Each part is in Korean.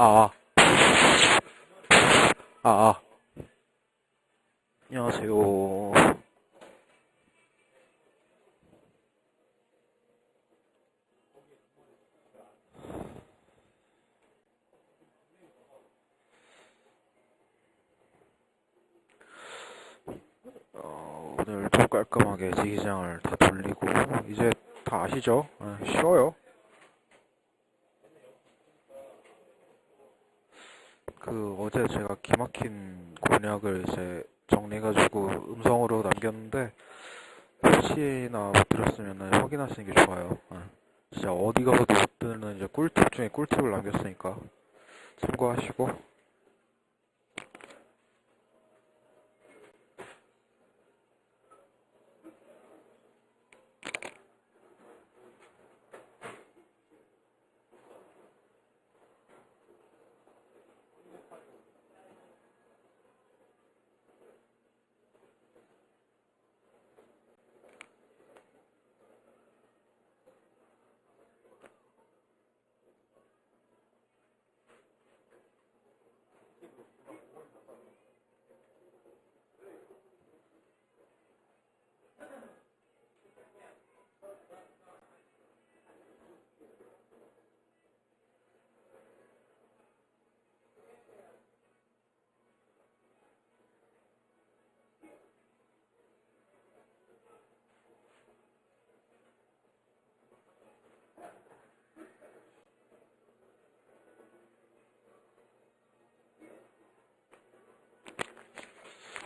아, 아, 아. 안녕하세요. 어, 오늘도 깔끔하게 지기장을 다 돌리고, 이제 다 아시죠? 예, 쉬어요. 그 어제 제가 기막힌 곤약을 이제 정리해가지고 음성으로 남겼는데 혹시나 못 들었으면 확인하시는 게 좋아요. 예. 진짜 어디 가서도 못 듣는 이제 꿀팁 중에 꿀팁을 남겼으니까 참고하시고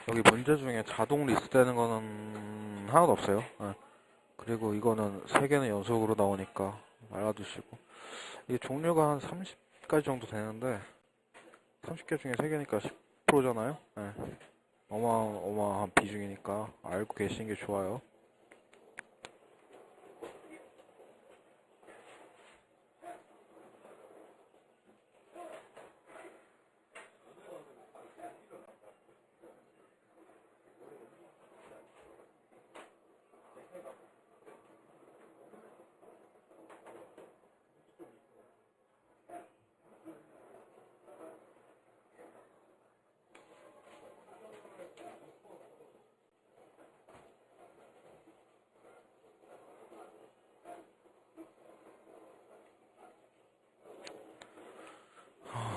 여기 문제 중에 자동 리스트되는 거는 하나도 없어요. 예. 그리고 이거는 세 개는 연속으로 나오니까 알아두시고 이게 종류가 한 30가지 정도 되는데 30개 중에 3개니까 10%잖아요. 예. 어마어마한 비중이니까 알고 계시는 게 좋아요.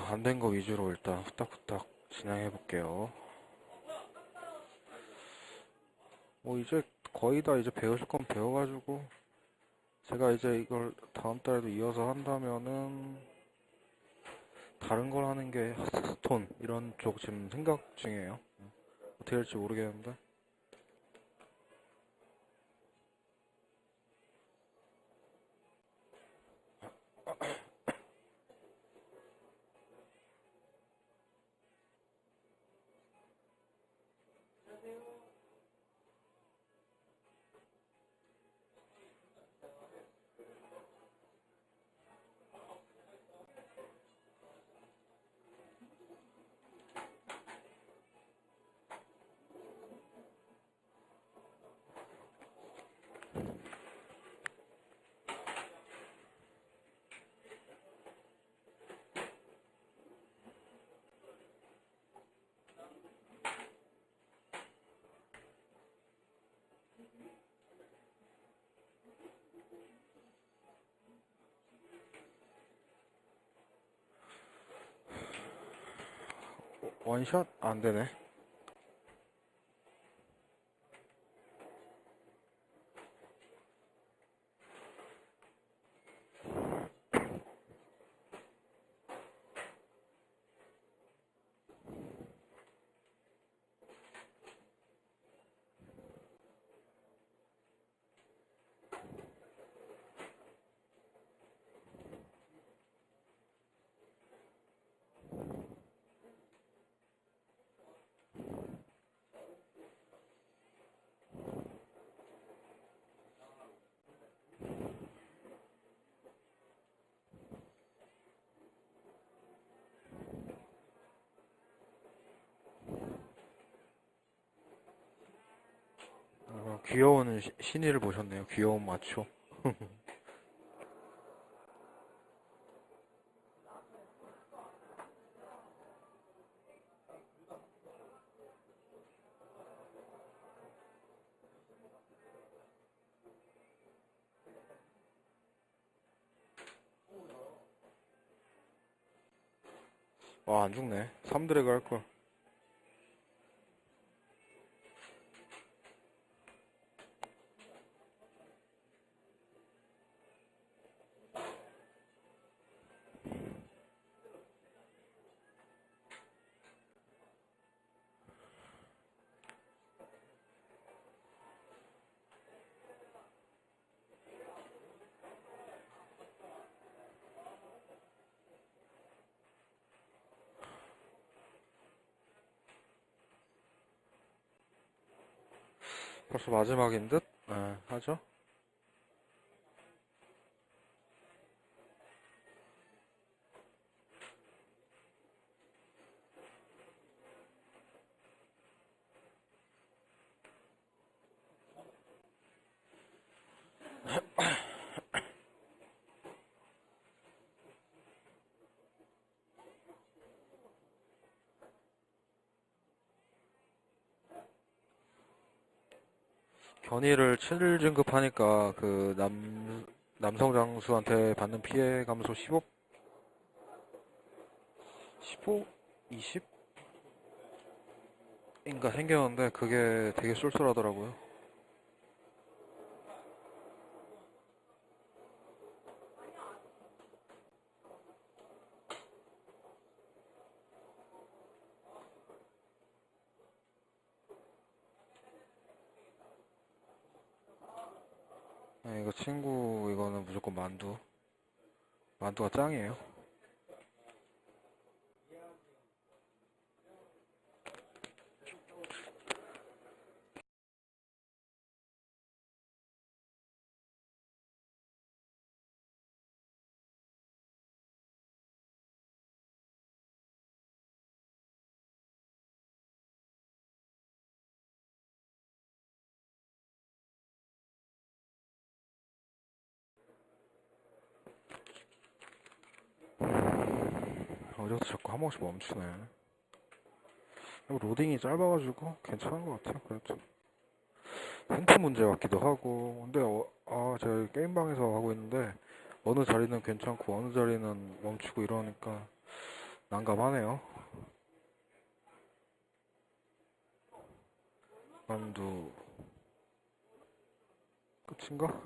안 된 거 위주로 일단 후딱후딱 진행해 볼게요. 뭐 이제 거의 다 이제 배우실 건 배워가지고 제가 이제 이걸 다음 달에도 이어서 한다면은 다른 걸 하는 게 하스스톤 이런 쪽 지금 생각 중이에요. 어떻게 될지 모르겠는데. 원샷 안 되네. 귀여운 신이를 보셨네요. 귀여운 마초. 와, 안 죽네. 3드래그 할걸. 벌써 마지막인 듯? 예, 하죠? 견이를 7 진급하니까 그 남, 남성 장수한테 받는 피해 감소 15? 15? 20? 인가 생겼는데 그게 되게 쏠쏠하더라고요. 네, 이거 친구 이거는 무조건 만두. 만두가 짱이에요. 어디서 자꾸 한 번씩 멈추네. 로딩이 짧아가지고 괜찮은 것 같아요. 그래도. 힌트 문제 같기도 하고. 근데, 어, 아, 제가 게임방에서 하고 있는데, 어느 자리는 괜찮고, 어느 자리는 멈추고 이러니까 난감하네요. 만두. 끝인가?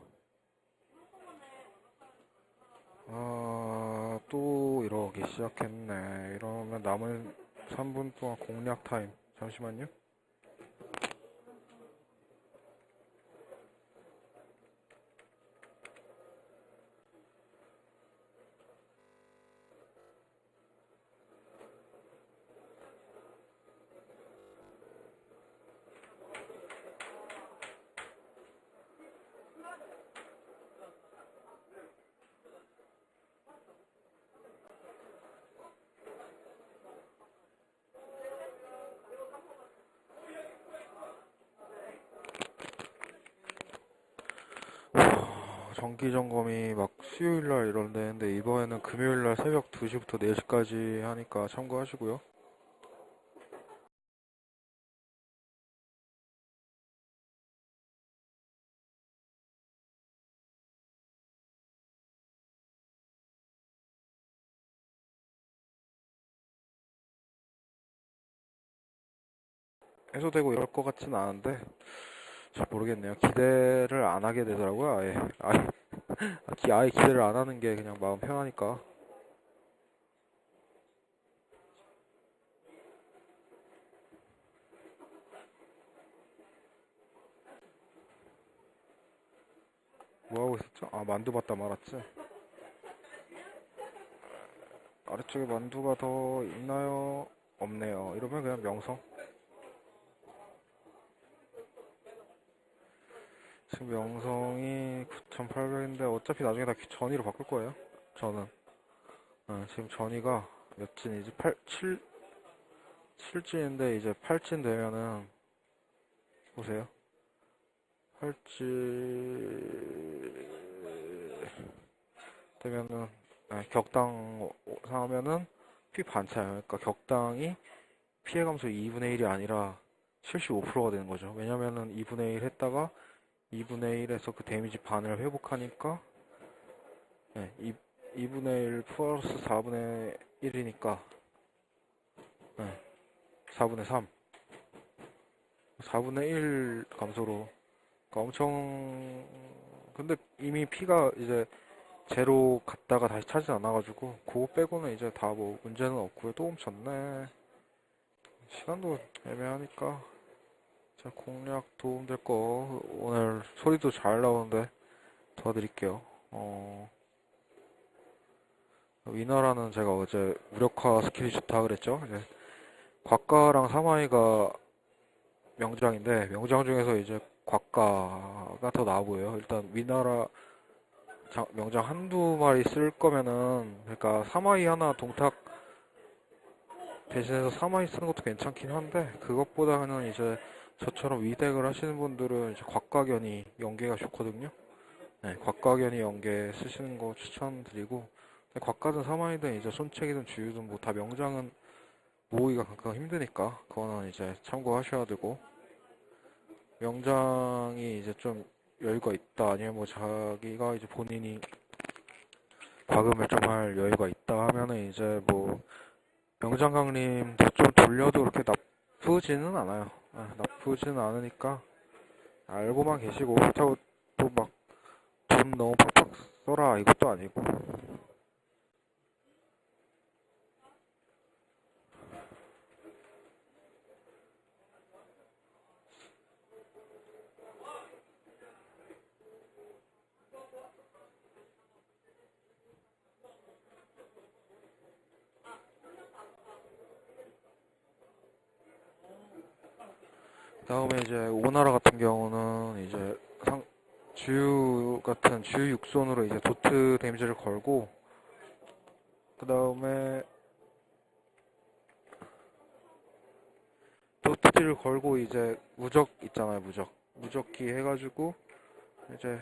아, 또 이러기 시작했네. 이러면 남은 3분 동안 공략 타임. 잠시만요. 아, 정기 점검이 막 수요일 날 이런다는데 이번에는 금요일 날 새벽 2시부터 4시까지 하니까 참고하시고요. 해소되고 이럴 것 같진 않은데 잘 모르겠네요. 기대를 안 하게 되더라고요, 아예. 아예, 기- 아예 기대를 안 하는 게 그냥 마음 편하니까. 뭐 하고 있었죠? 아, 만두 받다 말았지. 아래쪽에 만두가 더 있나요? 없네요. 이러면 그냥 명성. 지금 명성이 9,800인데 어차피 나중에 다 전위로 바꿀 거예요. 저는. 어, 지금 전위가 몇 진이지? 8, 7, 7진인데 이제 8진 되면은 보세요. 8진 되면은 아, 격당 상하면은 피 반차예요. 그러니까 격당이 피해 감소 2분의 1이 아니라 75%가 되는 거죠. 왜냐면은 2분의 1 했다가 2분의 1에서 그 데미지 반을 회복하니까 네, 2, 2분의 1 플러스 4분의 1이니까 4분의 3. 4분의 1 감소로. 그러니까 엄청, 근데 이미 피가 이제 제로 갔다가 다시 차지 않아가지고, 그거 빼고는 이제 다 뭐 문제는 없고요. 또 훔쳤네. 시간도 애매하니까. 자, 공략 도움될 거. 오늘 소리도 잘 나오는데 도와드릴게요. 어, 위너라는 제가 어제 무력화 스킬이 좋다 그랬죠? 이제 곽가랑 사마이가 명장인데 명장 중에서 이제 곽가가 더 나아 보여요. 일단 위나라 자- 명장 한두 마리 쓸 거면은 그러니까 사마이 하나 동탁 대신해서 사마이 쓰는 것도 괜찮긴 한데 그것보다는 이제 저처럼 위덱을 하시는 분들은 이제 곽가견이 연계가 좋거든요. 네, 곽가견이 연계 쓰시는 거 추천드리고 곽가든 사마이든 이제 손책이든 주유든 뭐 다 명장은 모으기가 가끔 힘드니까 그거는 이제 참고하셔야 되고 명장이 이제 좀 여유가 있다 아니면 뭐 자기가 이제 본인이 과금을 좀 할 여유가 있다 하면은 이제 뭐 명장 강림도 좀 돌려도 그렇게 나쁘지는 않아요. 아, 나쁘지는 않으니까 알고만 계시고 그렇다고 또막 돈 너무 팍팍 써라. 이것도 아니고 다음에 이제 오나라 같은 경우는 이제 상 주유 같은 주유 육손으로 이제 도트 데미지를 걸고 그 다음에 도트를 걸고 이제 무적 있잖아요 무적. 무적기 해가지고 이제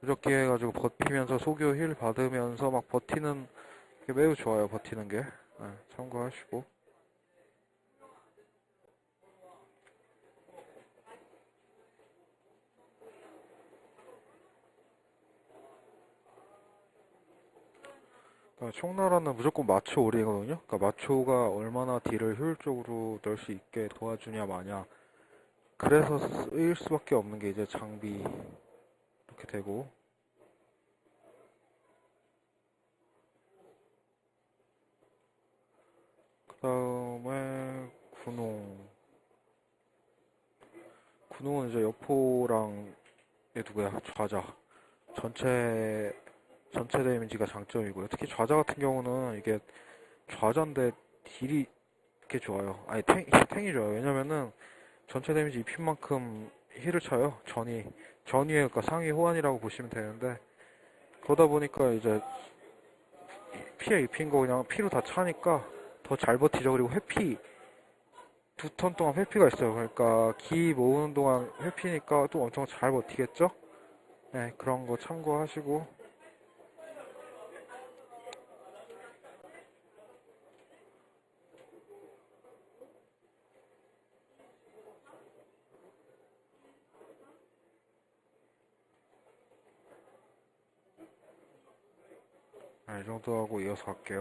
무적기 해가지고 버티면서 소교 힐 받으면서 막 버티는 게 매우 좋아요 버티는 게. 네, 참고하시고 그러니까 총나라는 무조건 마초 오리거든요. 그러니까 마초가 얼마나 딜을 효율적으로 넣을 수 있게 도와주냐 마냐. 그래서 쓰일 수밖에 없는 게 이제 장비 이렇게 되고. 그 다음에 군홍. 군홍은 이제 여포랑 얘 누구야? 좌자. 전체 전체 데미지가 장점이고요. 특히 좌자 같은 경우는 이게 좌자인데 딜이 이렇게 좋아요. 아니 탱, 탱이 좋아요. 왜냐면은 전체 데미지 입힌 만큼 힐을 쳐요. 전이 전위의 그러니까 상위 호환이라고 보시면 되는데 그러다 보니까 이제 피해 입힌 거 그냥 피로 다 차니까 더 잘 버티죠. 그리고 회피 두 턴 동안 회피가 있어요. 그러니까 기 모으는 동안 회피니까 또 엄청 잘 버티겠죠? 네, 그런 거 참고하시고 네, 이 정도 하고 이어서 갈게요.